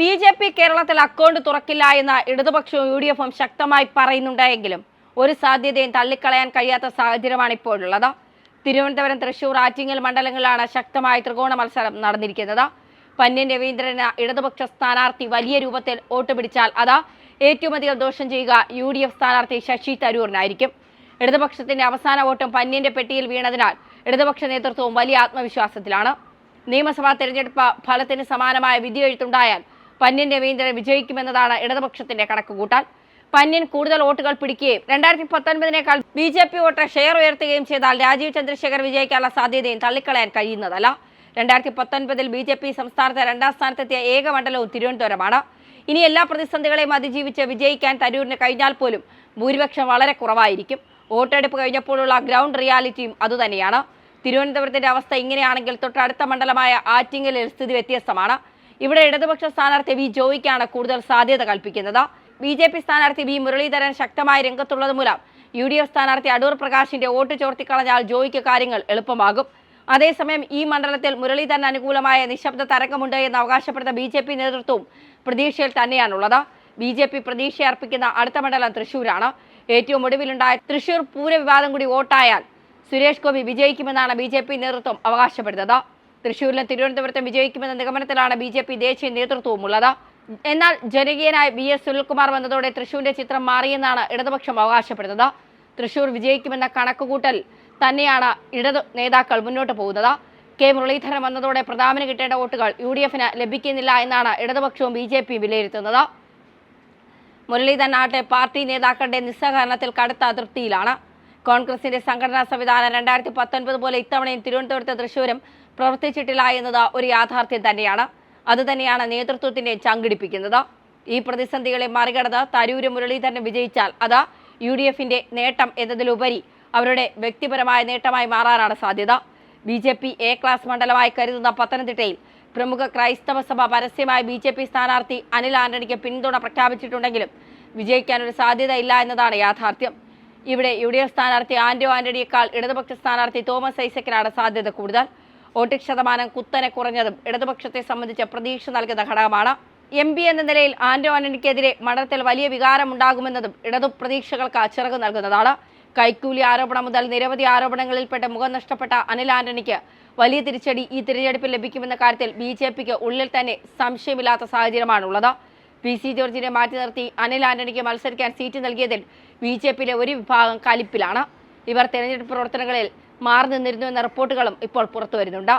B J P കേരളത്തിൽ account തുറക്കില്ല എന്ന ഇടതുപക്ഷവും യു ഡി എഫും ശക്തമായി പറയുന്നുണ്ടെങ്കിലും ഒരു സാധ്യതയും തള്ളിക്കളയാൻ കഴിയാത്ത സാഹചര്യമാണ് ഇപ്പോഴുള്ളത്. തിരുവനന്തപുരം തൃശൂർ ആറ്റിങ്ങൽ മണ്ഡലങ്ങളിലാണ് ശക്തമായ ത്രികോണ മത്സരം നടന്നിരിക്കുന്നത്. പന്ന്യൻ രവീന്ദ്രന് ഇടതുപക്ഷ സ്ഥാനാർത്ഥി വലിയ രൂപത്തിൽ വോട്ട് പിടിച്ചാൽ അതാ ഏറ്റവും അധികം ദോഷം ചെയ്യുക യു ഡി എഫ് സ്ഥാനാർത്ഥി ശശി തരൂറിനായിരിക്കും. ഇടതുപക്ഷത്തിന്റെ അവസാന വോട്ടും പന്ന്യന്റെ പെട്ടിയിൽ വീണതിനാൽ ഇടതുപക്ഷ നേതൃത്വവും വലിയ ആത്മവിശ്വാസത്തിലാണ്. നിയമസഭാ തെരഞ്ഞെടുപ്പ് ഫലത്തിന് സമാനമായ വിധിയെഴുത്തുണ്ടായാൽ പന്ന്യൻ രവീന്ദ്രൻ വിജയിക്കുമെന്നതാണ് ഇടതുപക്ഷത്തിന്റെ കണക്കുകൂട്ടൽ. പന്യൻ കൂടുതൽ വോട്ടുകൾ പിടിക്കുകയും രണ്ടായിരത്തി പത്തൊൻപതിനേക്കാൾ B J P vote share ഉയർത്തുകയും ചെയ്താൽ രാജീവ് ചന്ദ്രശേഖർ വിജയിക്കാനുള്ള സാധ്യതയും തള്ളിക്കളയാൻ കഴിയുന്നതല്ല. രണ്ടായിരത്തി പത്തൊൻപതിൽ ബി ജെ പി സംസ്ഥാനത്ത് രണ്ടാം സ്ഥാനത്തെത്തിയ ഏക മണ്ഡലവും തിരുവനന്തപുരമാണ്. ഇനി എല്ലാ പ്രതിസന്ധികളെയും അതിജീവിച്ച് വിജയിക്കാൻ തരൂരിന് കഴിഞ്ഞാൽ പോലും ഭൂരിപക്ഷം വളരെ കുറവായിരിക്കും. വോട്ടെടുപ്പ് കഴിഞ്ഞപ്പോഴുള്ള ഗ്രൗണ്ട് റിയാലിറ്റിയും അതുതന്നെയാണ്. തിരുവനന്തപുരത്തിന്റെ അവസ്ഥ ഇങ്ങനെയാണെങ്കിൽ തൊട്ടടുത്ത മണ്ഡലമായ ആറ്റിങ്ങലിൽ സ്ഥിതി വ്യത്യസ്തമാണ്. ഇവിടെ ഇടതുപക്ഷ സ്ഥാനാർത്ഥി വി ജോയിക്കാണ് കൂടുതൽ സാധ്യത കൽപ്പിക്കുന്നത്. ബി ജെ പി സ്ഥാനാർത്ഥി വി മുരളീധരൻ ശക്തമായി രംഗത്തുള്ളത് മൂലം യു ഡി എഫ് സ്ഥാനാർത്ഥി അടൂർ പ്രകാശിന്റെ വോട്ട് ചോർത്തിക്കളഞ്ഞാൽ ജോയിക്ക് കാര്യങ്ങൾ എളുപ്പമാകും. അതേസമയം ഈ മണ്ഡലത്തിൽ മുരളീധരൻ അനുകൂലമായ നിശബ്ദ തരംഗമുണ്ട് എന്ന് അവകാശപ്പെടുന്ന ബി ജെ പി നേതൃത്വവും പ്രതീക്ഷയിൽ തന്നെയാണുള്ളത്. ബി ജെ പി പ്രതീക്ഷ അർപ്പിക്കുന്ന അടുത്ത മണ്ഡലം തൃശൂരാണ് ഏറ്റവും ഒടുവിലുണ്ടായ തൃശൂർ പൂര വിവാദം കൂടി വോട്ടായാൽ സുരേഷ് ഗോപി വിജയിക്കുമെന്നാണ് ബി നേതൃത്വം അവകാശപ്പെടുന്നത്. തൃശൂരിലും തിരുവനന്തപുരത്തും വിജയിക്കുമെന്ന നിഗമനത്തിലാണ് ബി ജെ പി ദേശീയ നേതൃത്വവും ഉള്ളത് എന്നാൽ ജനകീയനായ ബി എസ് സുനിൽകുമാർ വന്നതോടെ തൃശൂരിന്റെ ചിത്രം മാറിയെന്നാണ് ഇടതുപക്ഷം അവകാശപ്പെടുന്നത്. തൃശൂർ വിജയിക്കുമെന്ന കണക്കുകൂട്ടൽ തന്നെയാണ് ഇടതു നേതാക്കൾ മുന്നോട്ട് പോകുന്നത്. കെ മുരളീധരൻ വന്നതോടെ പ്രതാപന് കിട്ടേണ്ട വോട്ടുകൾ യു ഡി എഫിന് ലഭിക്കുന്നില്ല എന്നാണ് ഇടതുപക്ഷവും ബി ജെ പി വിലയിരുത്തുന്നത്. മുരളീധരൻ ആട്ടെ പാർട്ടി നേതാക്കളുടെ നിസ്സഹകരണത്തിൽ കടുത്ത അതൃപ്തിയിലാണ് കോൺഗ്രസിന്റെ സംഘടനാ സംവിധാനം രണ്ടായിരത്തി പത്തൊൻപത് പോലെ ഇത്തവണയും തിരുവനന്തപുരത്ത് തൃശൂരും പ്രവർത്തിച്ചിട്ടില്ല എന്നത് ഒരു യാഥാർത്ഥ്യം തന്നെയാണ്. അതുതന്നെയാണ് നേതൃത്വത്തിന്റെ ചങ്കിടിപ്പിക്കുന്നത്. ഈ പ്രതിസന്ധികളെ മറികടന്ന് തരൂര് മുരളീധരൻ വിജയിച്ചാൽ അത് യു ഡി എഫിന്റെ നേട്ടം എന്നതിലുപരി അവരുടെ വ്യക്തിപരമായ നേട്ടമായി മാറാനാണ് സാധ്യത. B J P A class മണ്ഡലമായി കരുതുന്ന പത്തനംതിട്ടയിൽ പ്രമുഖ ക്രൈസ്തവ സഭ പരസ്യമായി ബി ജെ പി സ്ഥാനാർത്ഥി അനിൽ ആന്റണിക്ക് പിന്തുണ പ്രഖ്യാപിച്ചിട്ടുണ്ടെങ്കിലും വിജയിക്കാനൊരു സാധ്യതയില്ല എന്നതാണ് യാഥാർത്ഥ്യം. ഇവിടെ യു ഡി എഫ് സ്ഥാനാർത്ഥി ആന്റോ ആന്റണിയേക്കാൾ ഇടതുപക്ഷ സ്ഥാനാർത്ഥി തോമസ് ഐസക്കിനാണ് സാധ്യത കൂടുതൽ. വോട്ടിംഗ് ശതമാനം കുത്തനെ കുറഞ്ഞതും ഇടതുപക്ഷത്തെ സംബന്ധിച്ച് പ്രതീക്ഷ നൽകുന്ന ഘടകമാണ്. എം പി എന്ന നിലയിൽ ആന്റോ ആന്റണിക്കെതിരെ മണ്ഡലത്തിൽ വലിയ വികാരമുണ്ടാകുമെന്നതും ഇടതു പ്രതീക്ഷകൾക്ക് ചിറക് നൽകുന്നതാണ്. കൈക്കൂലി ആരോപണം മുതൽ നിരവധി ആരോപണങ്ങളിൽപ്പെട്ട് മുഖം നഷ്ടപ്പെട്ട അനിൽ ആന്റണിക്ക് വലിയ തിരിച്ചടി ഈ തിരഞ്ഞെടുപ്പിൽ ലഭിക്കുമെന്ന കാര്യത്തിൽ ബി ഉള്ളിൽ തന്നെ സംശയമില്ലാത്ത സാഹചര്യമാണുള്ളത്. പി സി ജോർജിനെ മാറ്റി നിർത്തി അനിൽ ആന്റണിക്ക് മത്സരിക്കാൻ സീറ്റ് നൽകിയതിൽ ബി ജെ പിയിലെ ഒരു വിഭാഗം കലിപ്പിലാണ്. ഇവർ തെരഞ്ഞെടുപ്പ് പ്രവർത്തനങ്ങളിൽ മാറി നിന്നിരുന്നു എന്ന റിപ്പോർട്ടുകളും ഇപ്പോൾ പുറത്തുവരുന്നുണ്ട്